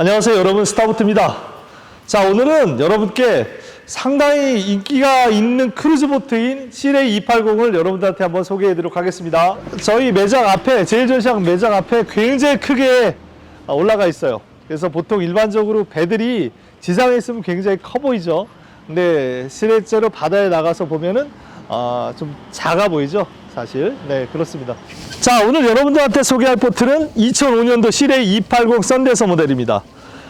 안녕하세요. 여러분 스타부트입니다. 자 오늘은 여러분께 상당히 인기가 있는 크루즈 보트인 시레이 280을 여러분들한테 한번 소개해 드리도록 하겠습니다. 저희 매장 앞에 제일전시장 매장 앞에 굉장히 크게 올라가 있어요. 그래서 보통 일반적으로 배들이 지상에 있으면 굉장히 커 보이죠. 근데 실제로 바다에 나가서 보면은 아, 좀 작아 보이죠 사실. 네 그렇습니다. 자 오늘 여러분들한테 소개할 보트는 2005년도 시레이 280 썬데서 모델입니다.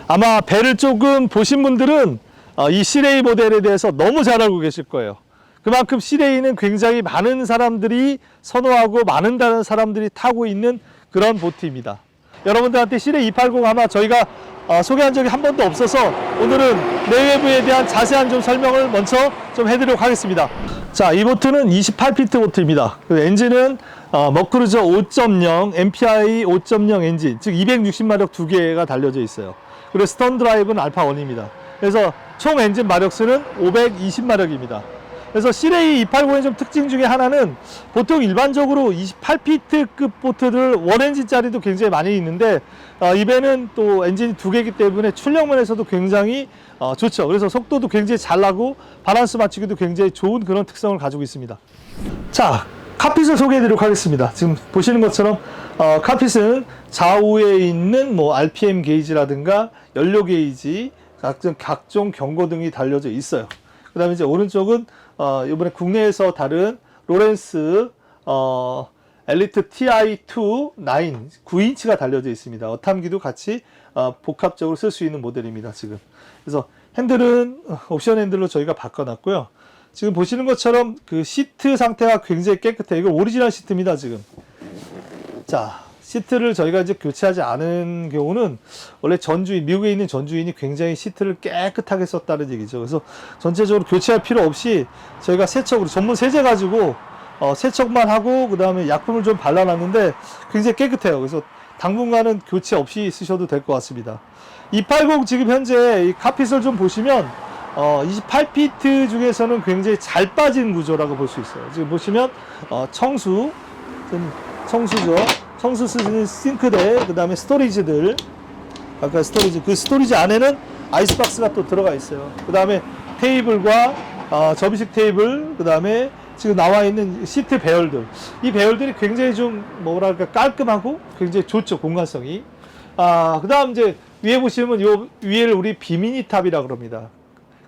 아마 배를 조금 보신 분들은 어, 이 시레이 모델에 대해서 너무 잘 알고 계실 거예요. 그만큼 시레이는 굉장히 많은 사람들이 선호하고 많은 다른 사람들이 타고 있는 그런 보트입니다. 여러분들한테 시레이 280 아마 저희가 어, 소개한 적이 한 번도 없어서 오늘은 내외부에 대한 자세한 좀 설명을 먼저 좀 해드리도록 하겠습니다. 자, 이 보트는 28피트 보트입니다. 그 엔진은 어, 머크루저 5.0 MPI 5.0 엔진, 즉 260마력 두 개가 달려져 있어요. 그리고 스턴 드라이브는 알파 1입니다. 그래서 총 엔진 마력 수는 520마력입니다. 그래서 시레이 280의 좀 특징 중에 하나는 보통 일반적으로 28피트급 보트들 원엔진짜리도 굉장히 많이 있는데 어, 이 배는 또 엔진이 두 개이기 때문에 출력면에서도 굉장히 어, 좋죠. 그래서 속도도 굉장히 잘 나고 바란스 맞추기도 굉장히 좋은 그런 특성을 가지고 있습니다. 자, 카핏을 소개해 드리도록 하겠습니다. 지금 보시는 것처럼 어, 카핏은 좌우에 있는 뭐 RPM 게이지라든가 연료 게이지, 각종, 각종 경고등이 달려져 있어요. 그 다음에 이제 오른쪽은 어, 이번에 국내에서 다른 로렌스 어, 엘리트 TI2 9 9인치가 달려져 있습니다. 어탐기도 같이 어, 복합적으로 쓸 수 있는 모델입니다. 지금 그래서 핸들은 어, 옵션 핸들로 저희가 바꿔놨고요. 지금 보시는 것처럼 그 시트 상태가 굉장히 깨끗해요. 이거 오리지널 시트입니다. 지금 자 시트를 저희가 이제 교체하지 않은 경우는 원래 전주인 미국에 있는 전주인이 굉장히 시트를 깨끗하게 썼다는 얘기죠. 그래서 전체적으로 교체할 필요 없이 저희가 세척으로 전문 세제 가지고 어, 세척만 하고 그 다음에 약품을 좀 발라놨는데 굉장히 깨끗해요. 그래서 당분간은 교체 없이 쓰셔도 될 것 같습니다. 280 지금 현재 이 카핏을 좀 보시면 어, 28피트 중에서는 굉장히 잘 빠진 구조라고 볼 수 있어요. 지금 보시면 어, 청수, 좀 청수죠. 청수 쓰는 싱크대, 그 다음에 스토리지들, 아까 스토리지, 그 스토리지 안에는 아이스박스가 또 들어가 있어요. 그 다음에 테이블과 어, 접이식 테이블, 그 다음에 지금 나와 있는 시트 배열들. 이 배열들이 굉장히 좀 뭐랄까 깔끔하고 굉장히 좋죠, 공간성이. 아, 그 다음 이제 위에 보시면 요 위에를 우리 비미니 탑이라 그럽니다.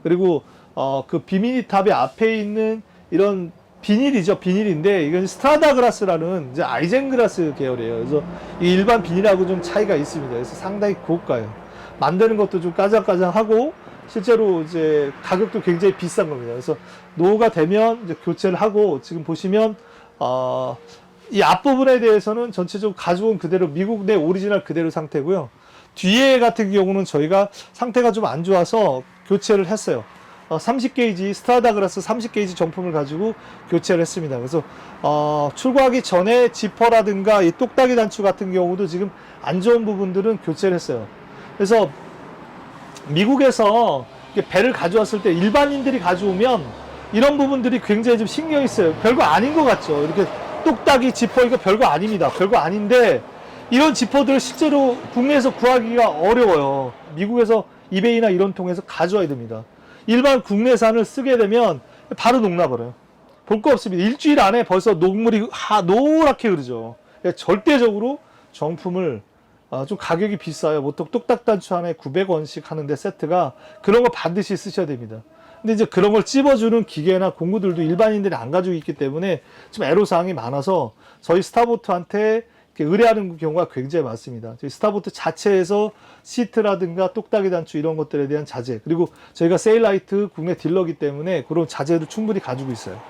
그리고 어, 그 비미니 탑의 앞에 있는 이런 비닐이죠. 비닐인데 이건 스트라다 그라스라는 이제 아이젠그라스 계열이에요. 그래서 이 일반 비닐하고 좀 차이가 있습니다. 그래서 상당히 고가요. 만드는 것도 좀 까장까장하고 실제로 이제 가격도 굉장히 비싼 겁니다. 그래서 노후가 되면 이제 교체를 하고 지금 보시면 어, 이 앞부분에 대해서는 전체적으로 가져온 그대로 미국 내 오리지널 그대로 상태고요. 뒤에 같은 경우는 저희가 상태가 좀 안 좋아서 교체를 했어요. 어, 30게이지 스트라다 그라스 30게이지 정품을 가지고 교체를 했습니다. 그래서 어, 출고하기 전에 지퍼라든가 이 똑딱이 단추 같은 경우도 지금 안 좋은 부분들은 교체를 했어요. 그래서 미국에서 배를 가져왔을 때 일반인들이 가져오면 이런 부분들이 굉장히 좀 신경이 쓰여요. 별거 아닌 것 같죠. 이렇게 똑딱이 지퍼 이거 별거 아닙니다. 별거 아닌데 이런 지퍼들을 실제로 국내에서 구하기가 어려워요. 미국에서 이베이나 이런 통해서 가져와야 됩니다. 일반 국내산을 쓰게 되면 바로 녹나버려요. 볼 거 없습니다. 일주일 안에 벌써 녹물이 하, 노랗게 흐르죠. 그러니까 절대적으로 정품을 아, 좀 가격이 비싸요. 보통 똑딱단추 하나에 900원씩 하는데 세트가 그런 거 반드시 쓰셔야 됩니다. 근데 이제 그런 걸 찝어주는 기계나 공구들도 일반인들이 안 가지고 있기 때문에 좀 애로사항이 많아서 저희 스타보트한테 의뢰하는 경우가 굉장히 많습니다. 저희 스타보트 자체에서 시트라든가 똑딱이 단추 이런 것들에 대한 자재 그리고 저희가 세일라이트 국내 딜러기 때문에 그런 자재를 충분히 가지고 있어요.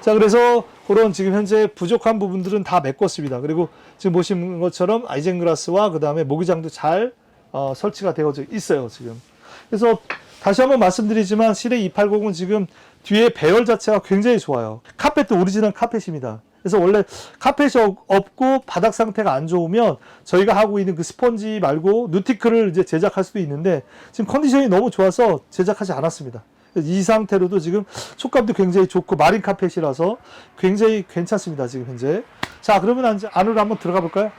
자 그래서 그런 지금 현재 부족한 부분들은 다 메꿨습니다. 그리고 지금 보시는 것처럼 아이젠그라스와 그 다음에 모기장도 잘 어, 설치가 되어져 있어요 지금. 그래서 다시 한번 말씀드리지만 시레 280은 지금 뒤에 배열 자체가 굉장히 좋아요. 카펫도 오리지널 카펫입니다. 그래서 원래 카펫이 없- 없고 바닥 상태가 안 좋으면 저희가 하고 있는 그 스펀지 말고 누티크를 이제 제작할 수도 있는데 지금 컨디션이 너무 좋아서 제작하지 않았습니다. 이 상태로도 지금 촉감도 굉장히 좋고 마린 카펫이라서 굉장히 괜찮습니다. 지금 현재. 자, 그러면 안으로 한번 들어가 볼까요?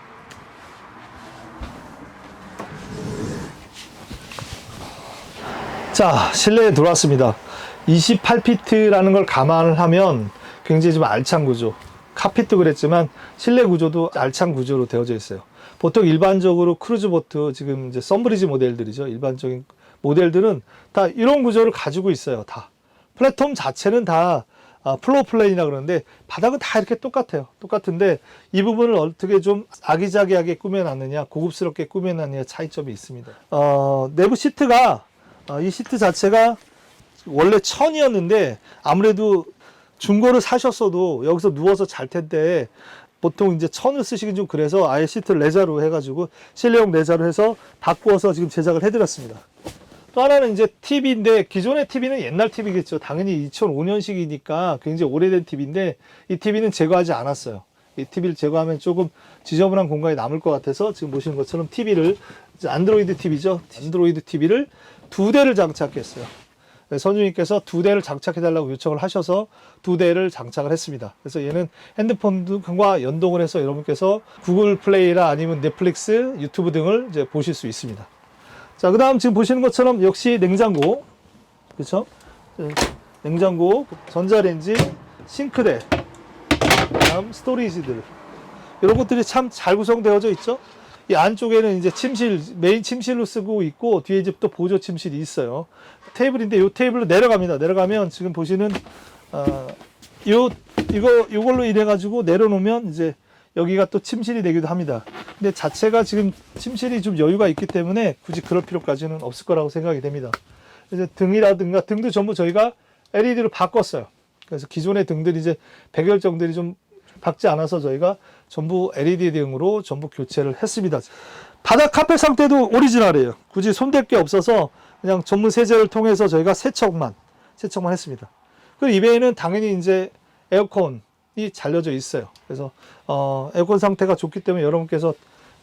자, 실내에 들어왔습니다. 28피트라는 걸 감안을 하면 굉장히 좀 알찬 구조. 카핏도 그랬지만 실내 구조도 알찬 구조로 되어져 있어요. 보통 일반적으로 크루즈 보트 지금 이제 썬브리지 모델들이죠. 일반적인 모델들은 다 이런 구조를 가지고 있어요. 다. 플랫폼 자체는 다 아, 플로어 플레인이라 그러는데 바닥은 다 이렇게 똑같아요. 똑같은데 이 부분을 어떻게 좀 아기자기하게 꾸며놨느냐, 고급스럽게 꾸며놨느냐 차이점이 있습니다. 어, 내부 시트가 어, 이 시트 자체가 원래 천이었는데 아무래도 중고를 사셨어도 여기서 누워서 잘 텐데 보통 이제 천을 쓰시긴 좀 그래서 아예 시트를 레자로 해가지고 실내용 레자로 해서 바꾸어서 지금 제작을 해드렸습니다. 또 하나는 이제 TV인데 기존의 TV는 옛날 TV겠죠. 당연히 2005년식이니까 굉장히 오래된 TV인데 이 TV는 제거하지 않았어요. 이 TV를 제거하면 조금 지저분한 공간이 남을 것 같아서 지금 보시는 것처럼 TV를 안드로이드 TV죠. 안드로이드 TV를 두 대를 장착했어요. 네, 선주님께서 두 대를 장착해달라고 요청을 하셔서 두 대를 장착을 했습니다. 그래서 얘는 핸드폰과 연동을 해서 여러분께서 구글 플레이나 아니면 넷플릭스, 유튜브 등을 이제 보실 수 있습니다. 자, 그 다음 지금 보시는 것처럼 역시 냉장고, 그렇죠? 냉장고, 전자레인지, 싱크대, 다음 스토리지들 이런 것들이 참 잘 구성되어져 있죠. 이 안쪽에는 이제 침실 메인 침실로 쓰고 있고 뒤에 또 보조 침실이 있어요. 테이블인데 이 테이블로 내려갑니다. 내려가면 지금 보시는 어, 요 이거 이걸로 인해 가지고 내려놓으면 이제 여기가 또 침실이 되기도 합니다. 근데 자체가 지금 침실이 좀 여유가 있기 때문에 굳이 그럴 필요까지는 없을 거라고 생각이 됩니다. 이제 등이라든가 등도 전부 저희가 LED로 바꿨어요. 그래서 기존의 등들이 이제 백열정들이 좀 박지 않아서 저희가 전부 LED 등으로 전부 교체를 했습니다. 바닥 카펫 상태도 오리지널이에요. 굳이 손댈 게 없어서 그냥 전문 세제를 통해서 저희가 세척만 세척만 했습니다. 그리고 이외에는 당연히 이제 에어컨이 잘려져 있어요. 그래서 어, 에어컨 상태가 좋기 때문에 여러분께서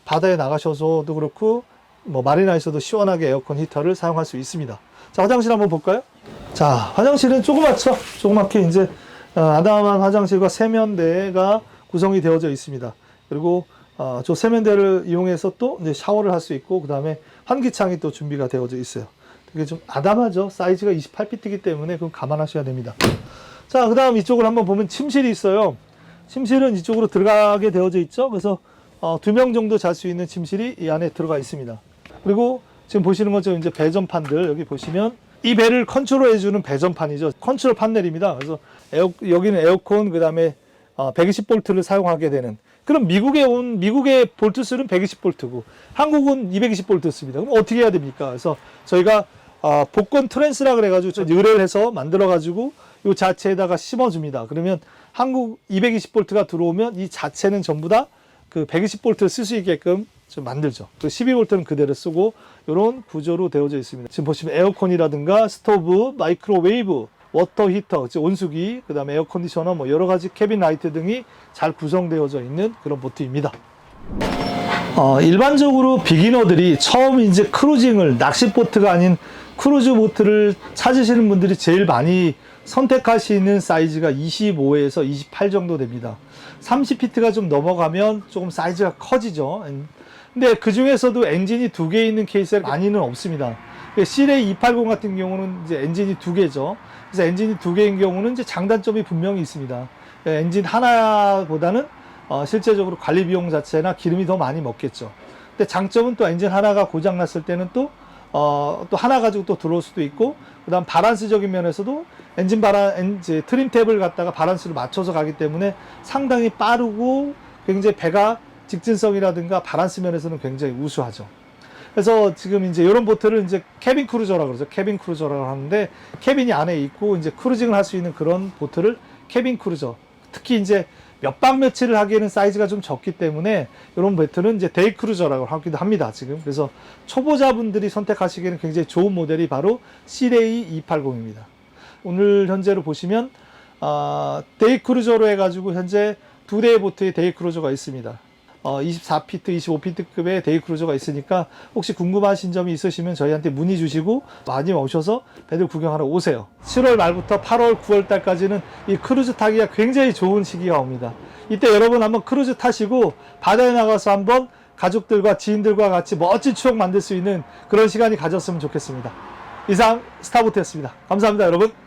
바다에 나가셔서도 그렇고 뭐 마리나에서도 시원하게 에어컨 히터를 사용할 수 있습니다. 자 화장실 한번 볼까요? 자 화장실은 조그맣죠. 조그맣게 이제 어, 아담한 화장실과 세면대가 구성이 되어져 있습니다. 그리고 어, 저 세면대를 이용해서 또 이제 샤워를 할 수 있고 그 다음에 환기창이 또 준비가 되어져 있어요. 되게 좀 아담하죠. 사이즈가 28피트이기 때문에 그건 감안하셔야 됩니다. 자, 그 다음 이쪽을 한번 보면 침실이 있어요. 침실은 이쪽으로 들어가게 되어져 있죠. 그래서 어, 두 명 정도 잘 수 있는 침실이 이 안에 들어가 있습니다. 그리고 지금 보시는 것처럼 이제 배전판들 여기 보시면 이 배를 컨트롤해주는 배전판이죠. 컨트롤 판넬입니다. 그래서 에어, 여기는 에어컨 그 다음에 어, 120볼트를 사용하게 되는 그럼 미국에 온 미국의 볼트 수는 120볼트고 한국은 220볼트 씁니다. 그럼 어떻게 해야 됩니까? 그래서 저희가 어, 복권 트랜스라 그래가지고 저 의뢰를 해서 만들어가지고 이 자체에다가 심어줍니다. 그러면 한국 220볼트가 들어오면 이 자체는 전부 다 그 120볼트를 쓸 수 있게끔 좀 만들죠. 그 12볼트는 그대로 쓰고 이런 구조로 되어져 있습니다. 지금 보시면 에어컨이라든가 스토브, 마이크로웨이브, 워터 히터, 즉 온수기, 그 다음에 에어컨디셔너, 뭐 여러 가지 캐빈 라이트 등이 잘 구성되어져 있는 그런 보트입니다. 어, 일반적으로 비기너들이 처음 이제 크루징을 낚시 보트가 아닌 크루즈 보트를 찾으시는 분들이 제일 많이 선택하시는 사이즈가 25에서 28 정도 됩니다. 30피트가 좀 넘어가면 조금 사이즈가 커지죠. 근데 그 중에서도 엔진이 두 개 있는 케이스가 많이는 없습니다. 시레이 280 같은 경우는 이제 엔진이 두 개죠. 그래서 엔진이 두 개인 경우는 이제 장단점이 분명히 있습니다. 엔진 하나보다는 어, 실제적으로 관리 비용 자체나 기름이 더 많이 먹겠죠. 근데 장점은 또 엔진 하나가 고장 났을 때는 또 어, 또 하나 가지고 또 들어올 수도 있고, 그 다음 바란스적인 면에서도 엔진 바란, 엔, 이제 트림 탭을 갖다가 바란스를 맞춰서 가기 때문에 상당히 빠르고 굉장히 배가 직진성이라든가 바란스 면에서는 굉장히 우수하죠. 그래서 지금 이제 이런 보트를 이제 캐빈 크루저라고 그러죠. 캐빈 크루저라고 하는데 캐빈이 안에 있고 이제 크루징을 할 수 있는 그런 보트를 캐빈 크루저. 특히 이제 몇박 며칠을 하기에는 사이즈가 좀 적기 때문에 이런 보트는 이제 데이 크루저라고 하기도 합니다. 지금 그래서 초보자분들이 선택하시기에는 굉장히 좋은 모델이 바로 시레이 280입니다. 오늘 현재로 보시면 어, 데이 크루저로 해가지고 현재 두 대의 보트의 데이 크루저가 있습니다. 어, 24피트, 25피트급의 데이 크루저가 있으니까 혹시 궁금하신 점이 있으시면 저희한테 문의 주시고 많이 오셔서 배들 구경하러 오세요. 7월 말부터 8월, 9월 달까지는 이 크루즈 타기가 굉장히 좋은 시기가 옵니다. 이때 여러분 한번 크루즈 타시고 바다에 나가서 한번 가족들과 지인들과 같이 멋진 추억 만들 수 있는 그런 시간이 가졌으면 좋겠습니다. 이상 스타보트였습니다. 감사합니다, 여러분.